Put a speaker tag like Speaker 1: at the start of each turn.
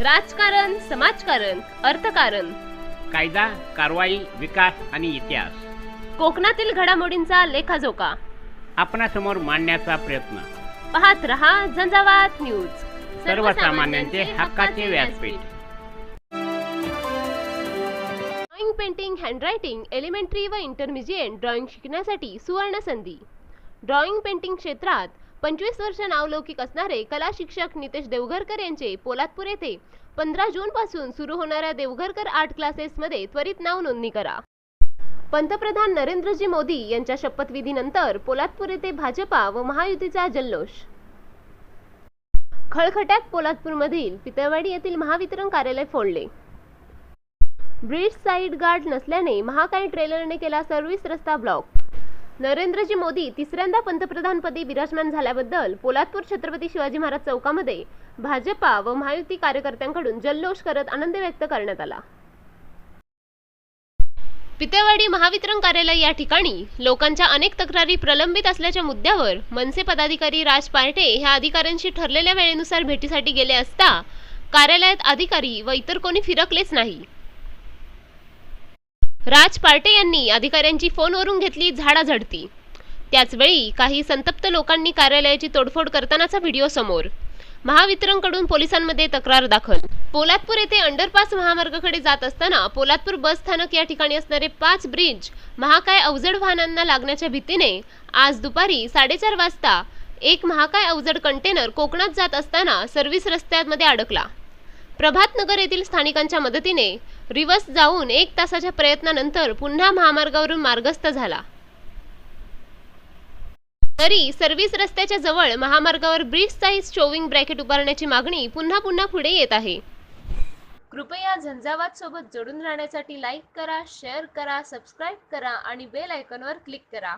Speaker 1: राजकारण समाजकारण अर्थकारण.
Speaker 2: कायदा कारवाई विकास आणि इतिहास.
Speaker 1: कोकणातील घडामोडींचा लेखाजोखा.
Speaker 2: आपणासमोर मांडण्याचा प्रयत्न.
Speaker 1: पाहत रहा झंझावात न्यूज.
Speaker 2: सर्वसामान्यांचे हक्काचे व्यासपीठ.
Speaker 1: ड्रॉइंग पेंटिंग हँडरायटिंग एलिमेंटरी व इंटरमिजिएट ड्रॉइंग शिकण्यासाठी सुवर्ण संधी. ड्रॉइंग पेंटिंग क्षेत्रात पंचवीस वर्ष नावलौकिक असणारे कला शिक्षक नितेश देवघरकर यांचे पोलादपूर येथे पंधरा जून पासून सुरू होणाऱ्या देवघरकर आर्ट क्लासेसमध्ये त्वरित नाव नोंदणी करा. पंतप्रधान नरेंद्रजी मोदी यांच्या शपथविधीनंतर पोलादपूर येथे भाजपा व महायुतीचा जल्लोष. खळखट्यात पोलादपूरमधील पितळवाडी येथील महावितरण कार्यालय फोडले. ब्रिज साईड गार्ड नसल्याने महाकाय ट्रेलरने केला सर्व्हिस रस्ता ब्लॉक. नरेंद्रजी मोदी तिसऱ्यांदा पंतप्रधानपदी विराजमान झाल्याबद्दल पोलादपूर छत्रपती शिवाजी महाराज चौकामध्ये भाजपा व महायुती कार्यकर्त्यांकडून जल्लोष करत आनंद व्यक्त करण्यात आला. पितेवाडी महावितरण कार्यालय या ठिकाणी लोकांच्या अनेक तक्रारी प्रलंबित असल्याच्या मुद्द्यावर मनसे पदाधिकारी राज पार्टे ह्या अधिकाऱ्यांशी ठरलेल्या वेळेनुसार भेटीसाठी गेले असता कार्यालयात अधिकारी व इतर कोणी फिरकलेच नाही. राज पार्टे यांनी अधिकाऱ्यांची फोनवरून घेतली झाडाझडती त्याचवेळी काही संतप्त लोकांनी कार्यालयाची तोडफोड करतानाचा व्हिडिओ समोर. महावितरणकडून पोलिसांमध्ये तक्रार दाखल. पोलादपूर येथे अंडरपास महामार्गाकडे जात असताना पोलादपूर बस स्थानक या ठिकाणी असणारे पाच ब्रिज महाकाय अवजड वाहनांना लागण्याच्या भीतीने आज दुपारी साडेचार वाजता एक महाकाय अवजड कंटेनर कोकणात जात असताना सर्व्हिस रस्त्यामध्ये अडकला. प्रभात नगर येथील स्थानिकांच्या मदतीने रिवर्स जाऊन एक तासाच्या प्रयत्नानंतर पुन्हा महामार्गावरून मार्गस्थ झाला. तरी सर्व्हिस रस्त्याच्या जवळ महामार्गावर ब्रिज साईज शोविंग ब्रॅकेट उभारण्याची मागणी पुन्हा पुन्हा पुढे येत आहे. कृपया झंझावात सोबत जोडून राहण्यासाठी लाईक करा शेअर करा सबस्क्राईब करा आणि बेल आयकॉनवर क्लिक करा.